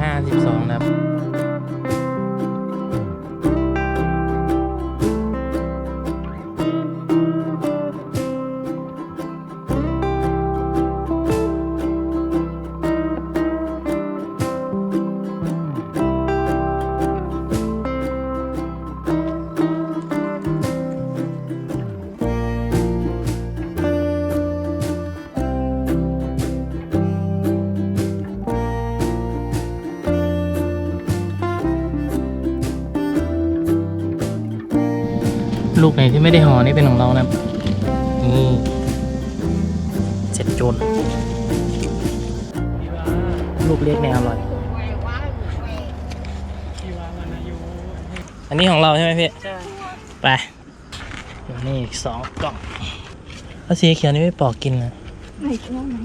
ห้าสิบสองนะครับ ไหนที่ไม่ได้ห่อนี่เป็นของเรานะครับนี่เจ็ดโจนลูกเล็กเนี่ยอร่อย อันนี้ของเราใช่ไหมพี่ ใช่ ไปเดี๋ยวนี่อีกสองกล่องแล้วสีเขียวนี่ไม่ปอกกินนะไหนช่วงไหน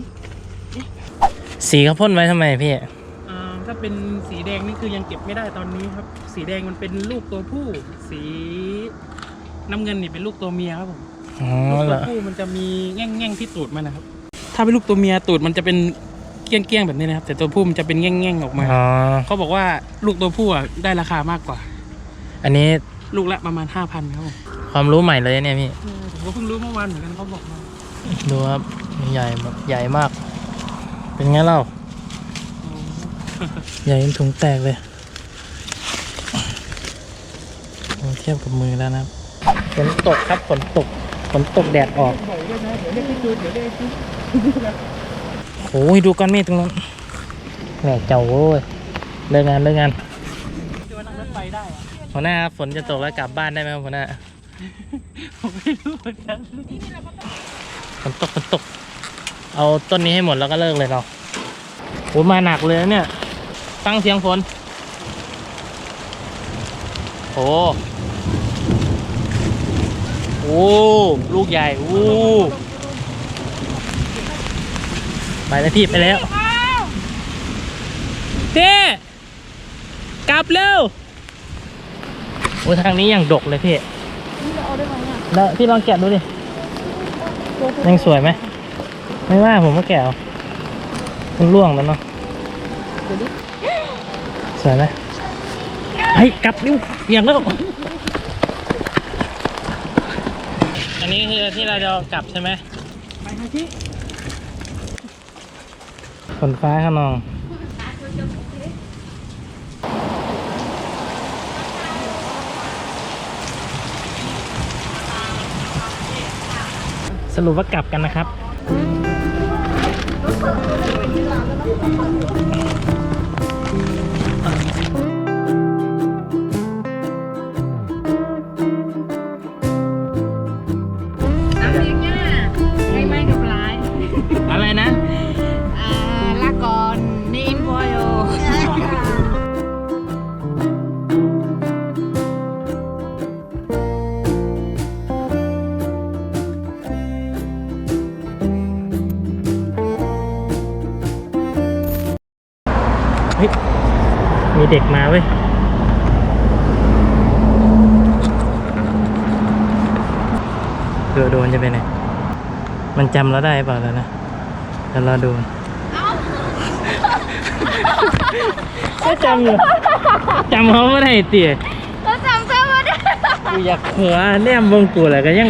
สีเขาพ่นไว้ทำไมพี่อ่าถ้าเป็นสีแดงนี่คือยังเก็บไม่ได้ตอนนี้ครับ สีแดงมันเป็นลูกตัวผู้ สี น้ำเงินนี่เป็นลูกตัวเมียครับผมอ๋อลูกเหรตัวอผู้มันจะมีแง่งแง่งๆที่ตูดมันนะครับ ถ้าเป็นลูกตัวเมียตูดมันจะเป็นเกี้ยงเกี้ยงๆแบบนี้นะครับ แต่ตัวผู้มันจะเป็นแง่งแง่งๆออกมา อ๋อเขาบอกว่าลูกตัวผู้อะได้ราคามากกว่า อันนี้ลูกละประมาณห้าพันครับผมความรู้ใหม่เลยเนี่ยพี่เออผมก็เพิ่งรู้เมื่อวานเหมือนกันเขาบอกมาดูครับใหญ่แบบใหญ่มาก เป็นไงเล่า ใหญ่จนถุงแตกเลยโอ้เทียบกับมือแล้วนะครับ ฝนตกครับฝนตกฝนตกแดดออกโอ้ยดูก้อนเมฆตรงนั้นแหลกเจ้าโว้ยเลิกงานเลิกงานคือมันนั่งรถไฟได้อะหัวหน้าครับฝนจะตกแล้วกลับบ้านได้ไหมครับหัวหน้าผมไม่รู้เหมือนกันฝนตกฝนตก เอาต้นนี้ให้หมดแล้วก็เลิกเลยเราโอ้มาหนักเลยนะเนี่ย ฟังเสียงฝนโอ้โอ้ลูกใหญ่โอ้ไปแล้วพี่ไปแล้วเจ๊กลับเร็วโอ้ทางนี้อย่างดกเลยพี่นี่เราเอาได้ไหมอะแล้วพี่ลองแกะดูดิยังสวยไหมไม่ว่าผมก็แกะเอามันร่วงแล้วเนาะสวยไหมเฮ้ยกลับนิ้วอย่างแล้ว อั นนี้คือที่เราจะเอากลับใช่ไหมไปฮะที่ฝนฟ้าขนองสรุปว่ากลับกันนะครับ เด็กมาเว้ยเดี๋ยวโดนจะไปไหนมันจำเราได้เปล่าแล้วนะเดี๋ยวเราดูก็จำอยู่จำเขาไม่ได้เตี๋ยเราจำเจ้ามาได้กูอยากหัวแนมเบงกูแหละก็ยัง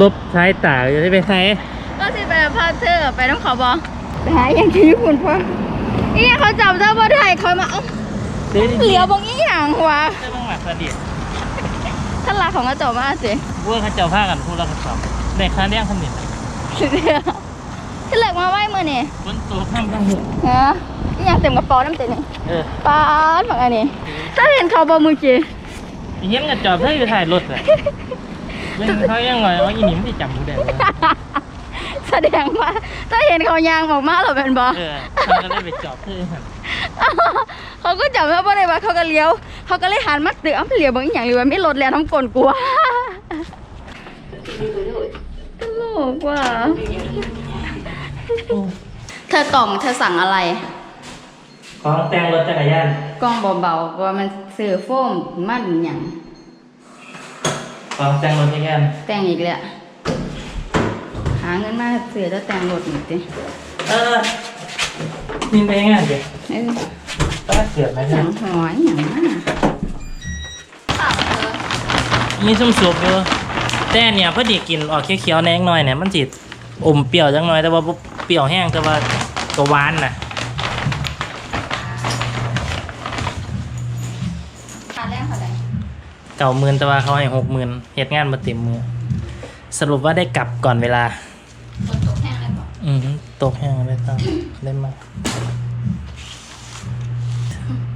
ลบท้ายตาอยู่ที่ไปใส่ก็สิไปพาเธอไปน้องเขาบอไปหาอย่างที่ญี่ปุ่นพ่ออีหยังเขาจำเจ้ามาได้เขามา เอ้าซื้อดีเหลียวบางอีหยังวะๆจะต้องหลักประดิษฐ์ท่านหลักของกระจกมาสิพวกเขาเจ้าผ้ากันพูดแล้วกันสอบเด็กค้าเลี้ยงสนิทท่านหลักมาไหว้มือนี่บนตัวข้ามข้างหัวฮะอีหยังเต็มกระเป๋าน้ำเต็มนี่เออป้าดแบบอันนี้ถ้าเห็นเขาบอมือกี้ไอ้เหี้ยังกับจอบเพื่อจะถ่ายรถอะเล่นเขายังไงว่าอีหนิมที่จำกูได้เลยแสดงว่าถ้าเห็นเขายางออกมาเราเป็นบอเออเขาก็ได้ไปจอบเพื่อให้ เขาก็จับแล้วบ่ได้ว่าเขาก็เลี้ยว เขาก็เลยหันมาเตือนเอ้าเลี้ยวบางอย่างเลยว่าไม่รถแล้วทั้งกลนกลัวตลกว่ะเธอกล่องเธอสั่งอะไรของแต่งรถจักรยานกล่องเบาๆว่ามันซื้อโฟมมันหยังของแต่งรถจักรยานแต่งอีกแล้วหาเงินมาซื้อแล้วแต่งรถหน่อยสิเออ มินไปยังไงเดี๋ยวเออป้าเกิดไหมหเนี่นัยงหอยอย่างนั้นตับเออมีส้มสุบอยู่แต่เนี่ยพอดีกินออกเขียวๆแหนงหน่อยเนี่ยมันจิอมเปรี้ยวจังหน่อยแต่ว่าบ่เปรี้ยวแห้งแต่ว่าก็หวานน่ะทานแรกเท่าไหร่เก่าหมื่นแต่ว่าเขาให้หกหมื่นเหตุงานมาเต็มมือสรุปว่าได้กลับก่อนเวลา ฝนตกแห้งเลยบอกอืมตกแห้งได้ต้องได้มาก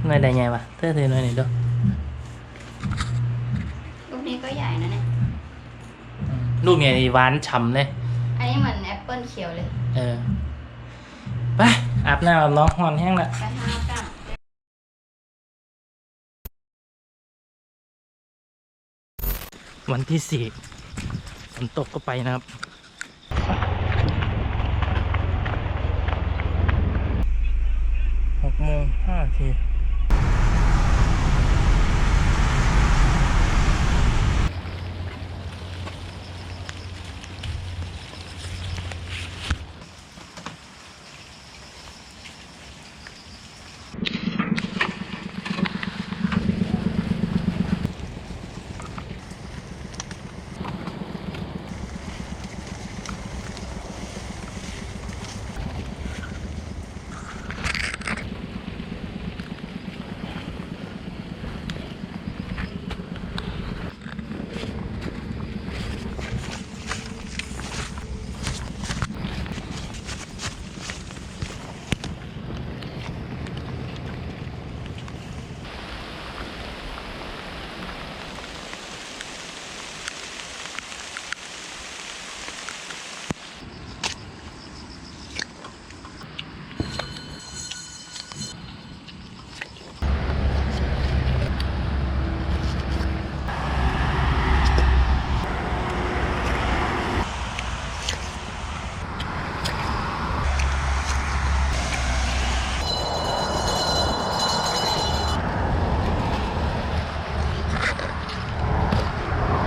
หน่อยได้ไงวะเธอถือหน่อยหน่อยดูลูกนี้ก็ใหญ่นะเนี่ยอืมลูกเนี่ยหวานฉ่ำเลย อันนี้เหมือนแอปเปิลเขียวเลย เออ ไปอาบน้ำอาบน้องหอนแห้งละไปห้าเก้าวันที่สี่ฝนตกก็ไปนะครับ หกโมงห้านาที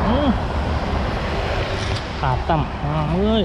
อืมขาด ต่ำอ่าเอ้ย